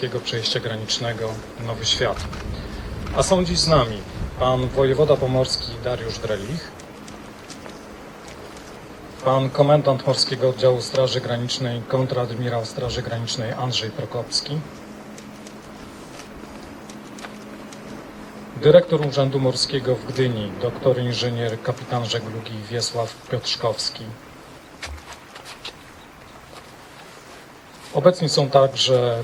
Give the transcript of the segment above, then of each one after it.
Polskiego Przejścia Granicznego Nowy Świat. A są dziś z nami pan wojewoda pomorski Dariusz Drelich, pan komendant Morskiego Oddziału Straży Granicznej kontradmirał Straży Granicznej Andrzej Prokopski, dyrektor Urzędu Morskiego w Gdyni dr inżynier kapitan żeglugi Wiesław Piotrzkowski, Obecni są także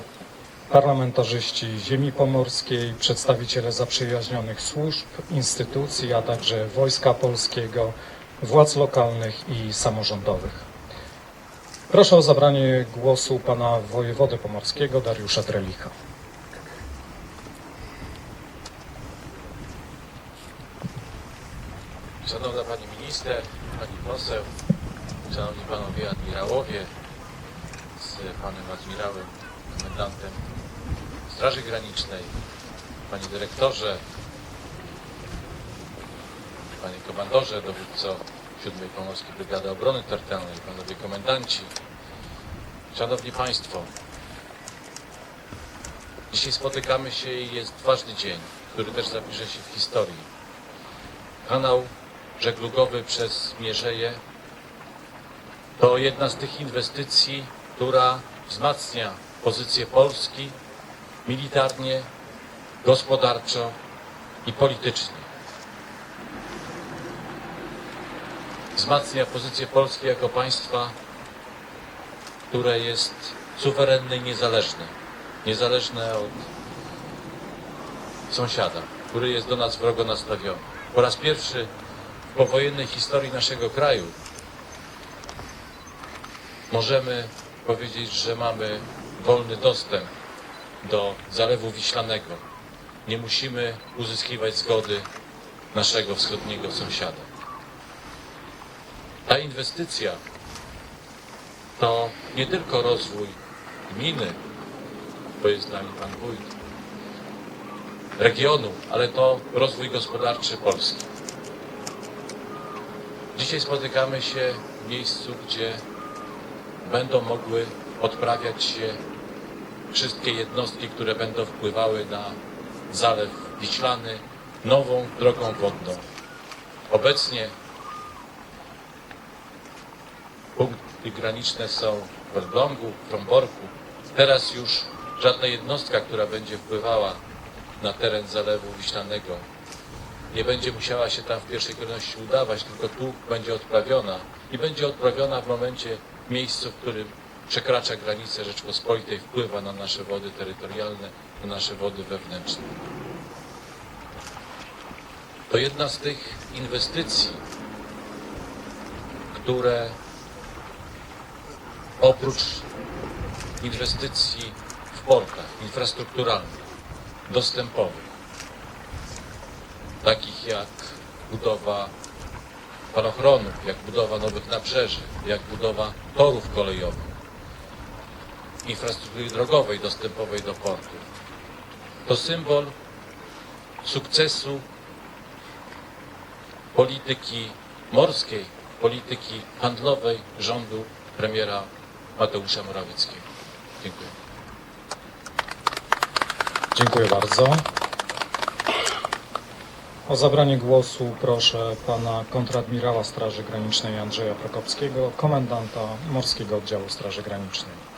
parlamentarzyści ziemi pomorskiej, przedstawiciele zaprzyjaźnionych służb, instytucji, a także Wojska Polskiego, władz lokalnych i samorządowych. Proszę o zabranie głosu pana wojewody pomorskiego Dariusza Drelicha. Szanowna Pani Minister, Pani Poseł, Szanowni Panowie Admirałowie, z Panem Admirałem, Komendantem Straży Granicznej, Panie Dyrektorze, Panie Komandorze, Dowódco 7 Pomorskiej Brygady Obrony Terytorialnej, Panowie Komendanci, Szanowni Państwo, dzisiaj spotykamy się i jest ważny dzień, który też zapisze się w historii. Kanał żeglugowy przez Mierzeję to jedna z tych inwestycji, która wzmacnia pozycję Polski militarnie, gospodarczo i politycznie. Wzmacnia pozycję Polski jako państwa, które jest suwerenne i niezależne. Niezależne od sąsiada, który jest do nas wrogo nastawiony. Po raz pierwszy w powojennej historii naszego kraju możemy powiedzieć, że mamy wolny dostęp do Zalewu Wiślanego. Nie musimy uzyskiwać zgody naszego wschodniego sąsiada. Ta inwestycja to nie tylko rozwój gminy, to jest dla mnie pan wójt, regionu, ale to rozwój gospodarczy Polski. Dzisiaj spotykamy się w miejscu, gdzie będą mogły odprawiać się wszystkie jednostki, które będą wpływały na Zalew Wiślany nową drogą wodną. Obecnie punkty graniczne są w Elblągu, w Tromborku. Teraz już żadna jednostka, która będzie wpływała na teren Zalewu Wiślanego nie będzie musiała się tam w pierwszej kolejności udawać, tylko tu będzie odprawiona i będzie odprawiona w momencie, miejscu, w którym przekracza granicę Rzeczpospolitej, wpływa na nasze wody terytorialne, na nasze wody wewnętrzne. To jedna z tych inwestycji, które oprócz inwestycji w portach infrastrukturalnych, dostępowych, takich jak budowa falochronów, jak budowa nowych nabrzeży, jak budowa torów kolejowych, infrastruktury drogowej dostępowej do portu. To symbol sukcesu polityki morskiej, polityki handlowej rządu premiera Mateusza Morawieckiego. Dziękuję. Dziękuję bardzo. O zabranie głosu proszę pana kontradmirała Straży Granicznej Andrzeja Prokopskiego, komendanta Morskiego Oddziału Straży Granicznej.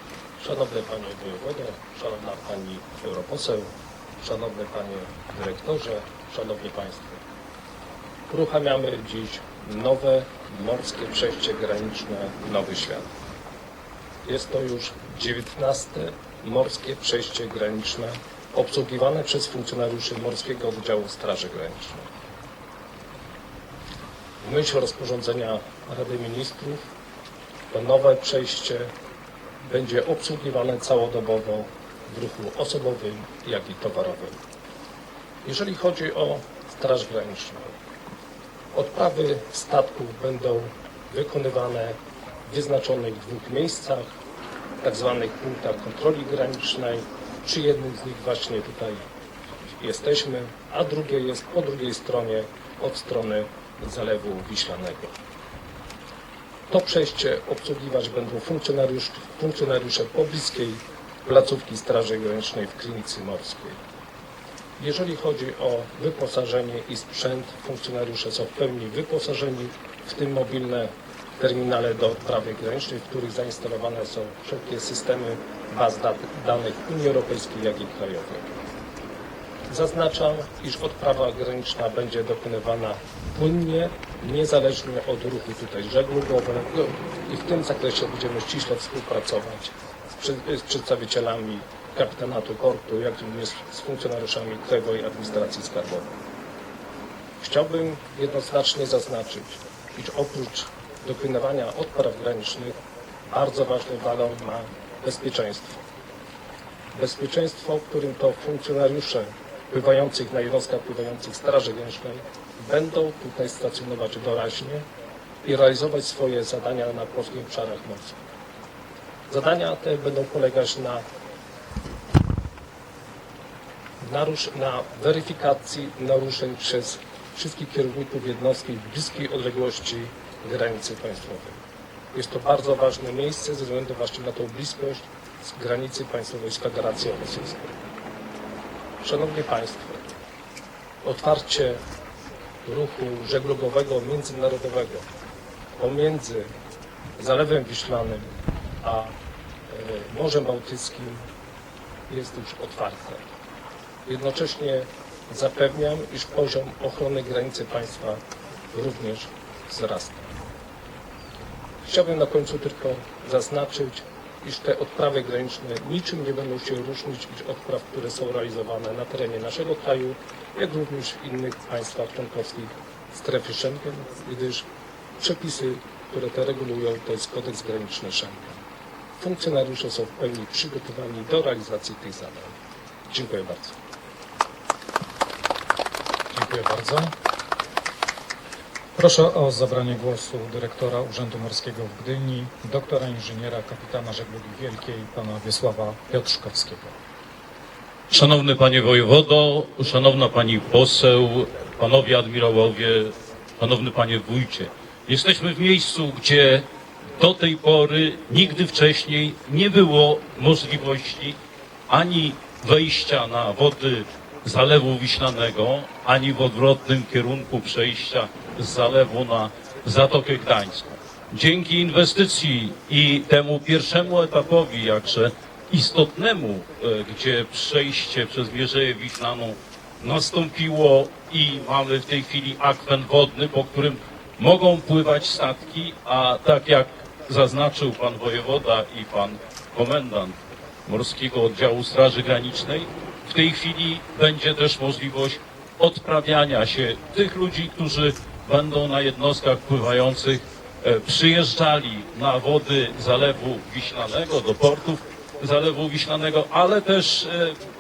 Szanowny Panie Wojewodo, Szanowna Pani Europoseł, Szanowny Panie Dyrektorze, Szanowni Państwo. Uruchamiamy dziś nowe morskie przejście graniczne Nowy Świat. Jest to już 19 morskie przejście graniczne obsługiwane przez funkcjonariuszy Morskiego Oddziału Straży Granicznej. W myśl rozporządzenia Rady Ministrów to nowe przejście będzie obsługiwane całodobowo w ruchu osobowym, jak i towarowym. Jeżeli chodzi o Straż Graniczną, odprawy statków będą wykonywane w wyznaczonych dwóch miejscach, tak zwanych punktach kontroli granicznej. Przy jednym z nich właśnie tutaj jesteśmy, a drugie jest po drugiej stronie, od strony Zalewu Wiślanego. To przejście obsługiwać będą funkcjonariusz, funkcjonariusze pobliskiej placówki Straży Granicznej w Klinicy Morskiej. Jeżeli chodzi o wyposażenie i sprzęt, funkcjonariusze są w pełni wyposażeni, w tym mobilne terminale do odprawy granicznej, w których zainstalowane są wszelkie systemy baz danych Unii Europejskiej, jak i krajowych. Zaznaczam, iż odprawa graniczna będzie dokonywana płynnie, niezależnie od ruchu tutaj żeglugowego i w tym zakresie będziemy ściśle współpracować z, z przedstawicielami kapitanatu portu, jak również z funkcjonariuszami Krajowej Administracji Skarbowej. Chciałbym jednoznacznie zaznaczyć, iż oprócz dokonywania odpraw granicznych bardzo ważny walor ma bezpieczeństwo bezpieczeństwo, którym to funkcjonariusze pływających na jednostkach pływających Straży Granicznej będą tutaj stacjonować doraźnie i realizować swoje zadania na polskich obszarach morskich. Zadania te będą polegać na, narusz, na weryfikacji naruszeń przez wszystkich kierowników jednostki w bliskiej odległości granicy państwowej. Jest to bardzo ważne miejsce ze względu właśnie na tą bliskość z granicy państwowej z Federacją Rosyjską. Szanowni Państwo, otwarcie ruchu żeglugowego międzynarodowego pomiędzy Zalewem Wiślanym a e, Morzem Bałtyckim jest już otwarte. Jednocześnie zapewniam, iż poziom ochrony granicy państwa również wzrasta. Chciałbym na końcu tylko zaznaczyć, iż te odprawy graniczne niczym nie będą się różnić od odpraw, które są realizowane na terenie naszego kraju, jak również w innych państwach członkowskich strefy Schengen, gdyż przepisy, które te regulują, to jest kodeks graniczny Schengen. Funkcjonariusze są w pełni przygotowani do realizacji tych zadań. Dziękuję bardzo. Dziękuję bardzo. Proszę o zabranie głosu dyrektora Urzędu Morskiego w Gdyni, doktora inżyniera, kapitana żeglugi wielkiej, pana Wiesława Piotrzkowskiego. Szanowny Panie Wojewodo, Szanowna Pani Poseł, Panowie Admirałowie, Szanowny Panie Wójcie. Jesteśmy w miejscu, gdzie do tej pory nigdy wcześniej nie było możliwości ani wejścia na wody Zalewu Wiślanego, ani w odwrotnym kierunku przejścia z zalewu na Zatokę Gdańską. Dzięki inwestycji i temu pierwszemu etapowi, jakże istotnemu, e, gdzie przejście przez Mierzeję Wiślaną nastąpiło i mamy w tej chwili akwen wodny, po którym mogą pływać statki, a tak jak zaznaczył pan wojewoda i pan komendant Morskiego Oddziału Straży Granicznej, w tej chwili będzie też możliwość odprawiania się tych ludzi, którzy będą na jednostkach pływających e, przyjeżdżali na wody Zalewu Wiślanego, do portów Zalewu Wiślanego, ale też e,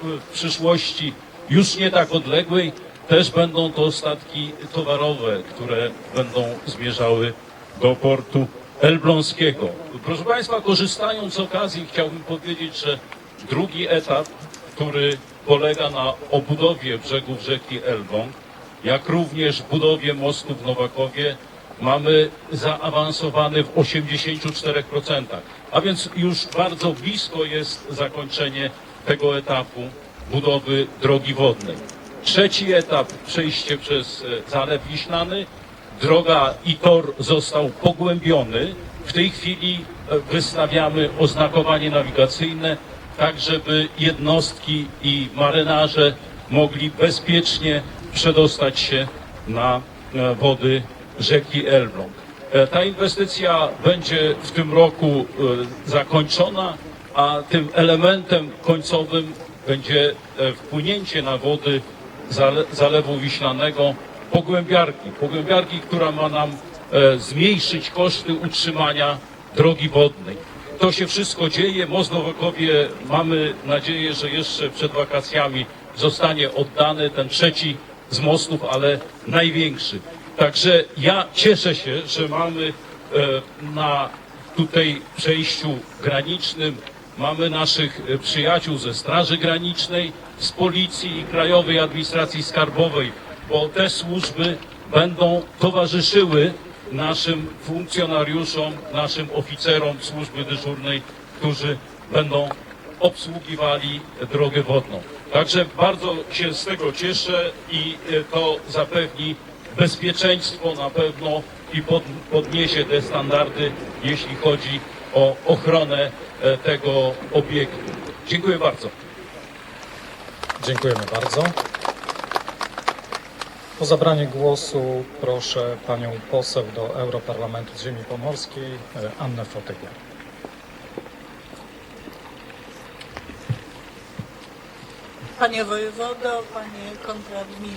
w przyszłości już nie tak odległej też będą to statki towarowe, które będą zmierzały do portu Elbląskiego. Proszę Państwa, korzystając z okazji chciałbym powiedzieć, że drugi etap, który polega na obudowie brzegów rzeki Elbląg, jak również budowie mostu w Nowakowie, mamy zaawansowany w 84%, a więc już bardzo blisko jest zakończenie tego etapu budowy drogi wodnej. Trzeci etap, przejście przez e, Zalew Wiślany, droga i tor został pogłębiony. W tej chwili e, wystawiamy oznakowanie nawigacyjne, tak żeby jednostki i marynarze mogli bezpiecznie przedostać się na e, wody rzeki Elbląg. E, Ta inwestycja będzie w tym roku e, zakończona, a tym elementem końcowym będzie wpłynięcie na wody Zale- Zalewu Wiślanego pogłębiarki. Pogłębiarki, która ma nam zmniejszyć koszty utrzymania drogi wodnej. To się wszystko dzieje. Most w Nowakowie mamy nadzieję, że jeszcze przed wakacjami zostanie oddany ten trzeci z mostów, ale największy. Także ja cieszę się, że mamy e, na tutaj przejściu granicznym mamy naszych e, przyjaciół ze Straży Granicznej, z Policji i Krajowej Administracji Skarbowej, bo te służby będą towarzyszyły naszym funkcjonariuszom, naszym oficerom służby dyżurnej, którzy będą obsługiwali drogę wodną. Także bardzo się z tego cieszę i e, to zapewni bezpieczeństwo na pewno i pod, podniesie te standardy, jeśli chodzi o ochronę e, tego obiektu. Dziękuję bardzo. Dziękujemy bardzo. O zabranie głosu proszę panią poseł do Europarlamentu z Ziemi Pomorskiej, e, Annę Fotygier. Panie wojewodo, panie kontradmirał.